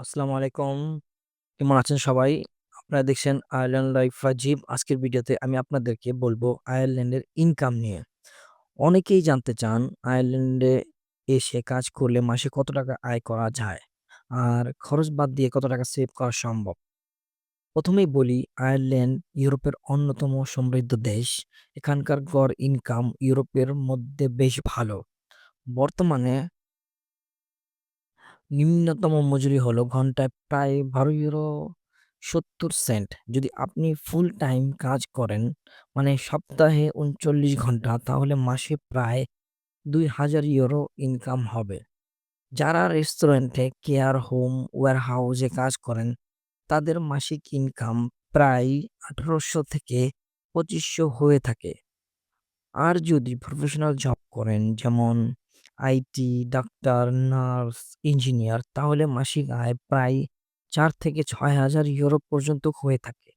আসসালামু আলাইকুম। কেমন আছেন সবাই? আপনারা দেখছেন আয়ারল্যান্ড লাইফ রাজীব। আজকের ভিডিওতে আমি আপনাদেরকে বলব আয়ারল্যান্ডের ইনকাম নিয়ে। অনেকেই জানতে চান আয়ারল্যান্ডে এসে কাজ করলে মাসে কত টাকা আয় করা যায়? আর খরচ বাদ দিয়ে কত টাকা সেভ করা সম্ভব? প্রথমেই বলি, আয়ারল্যান্ড ইউরোপের অন্যতম সমৃদ্ধ দেশ। এখানকার গড় ইনকাম ইউরোপের মধ্যে বেশ ভালো। বর্তমানে নিম্নতম মজুরি হলো ঘন্টায় প্রায় ১২ ইউরো ৭০ সেন্ট। যদি আপনি ফুল টাইম কাজ করেন, মানে সপ্তাহে ৩৯ ঘণ্টা, তাহলে মাসে প্রায় ২,০০০ ইউরো ইনকাম হবে। যারা রেস্টুরেন্টে, কেয়ার হোম, ওয়্যারহাউসে কাজ করেন, তাদের মাসিক ইনকাম প্রায় ১৮০০ থেকে পঁচিশশো হয়ে থাকে। আর যদি প্রফেশনাল জব করেন যেমন আইটি, ডাক্তার, নার্স, ইঞ্জিনিয়ার তাহলে মাসিক আয় প্রায় ৪ থেকে ৬,০০০ ইউরো পর্যন্ত হয়ে থাকে।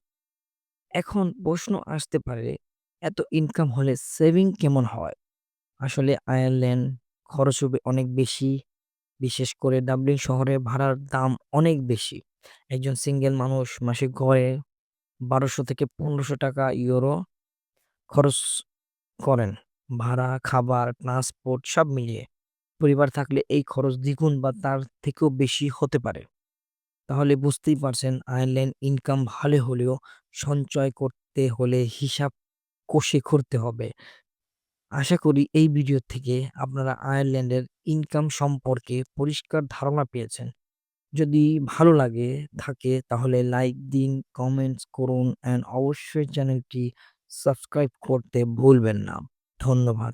এখন প্রশ্ন আসতে পারে, এত ইনকাম হলে সেভিং কেমন হয়? আসলে আয়ারল্যান্ড খরচ হবে অনেক বেশি। বিশেষ করে ডাবলিন শহরে ভাড়ার দাম অনেক বেশি। একজন সিঙ্গেল মানুষ মাসে গড়ে ১২০০ থেকে ১৫০০ টাকা ইউরো খরচ করেন। ভাড়া, খাবার, ট্রান্সপোর্ট সব মিলিয়ে। পরিবার থাকলে এই খরচ দ্বিগুণ বা তার থেকেও বেশি হতে পারে। তাহলে বুঝতেই পারছেন আয়ারল্যান্ড ইনকাম ভালো হলেও সঞ্চয় করতে হলে হিসাব কষে করতে হবে। আশা করি এই ভিডিও থেকে আপনারা আয়ারল্যান্ডের ইনকাম সম্পর্কে পরিষ্কার ধারণা পেয়েছেন। যদি ভালো লাগে থাকে তাহলে লাইক দিন, কমেন্টস করুন অ্যান্ড অবশ্যই চ্যানেলটি সাবস্ক্রাইব করতে ভুলবেন না। ধন্যবাদ।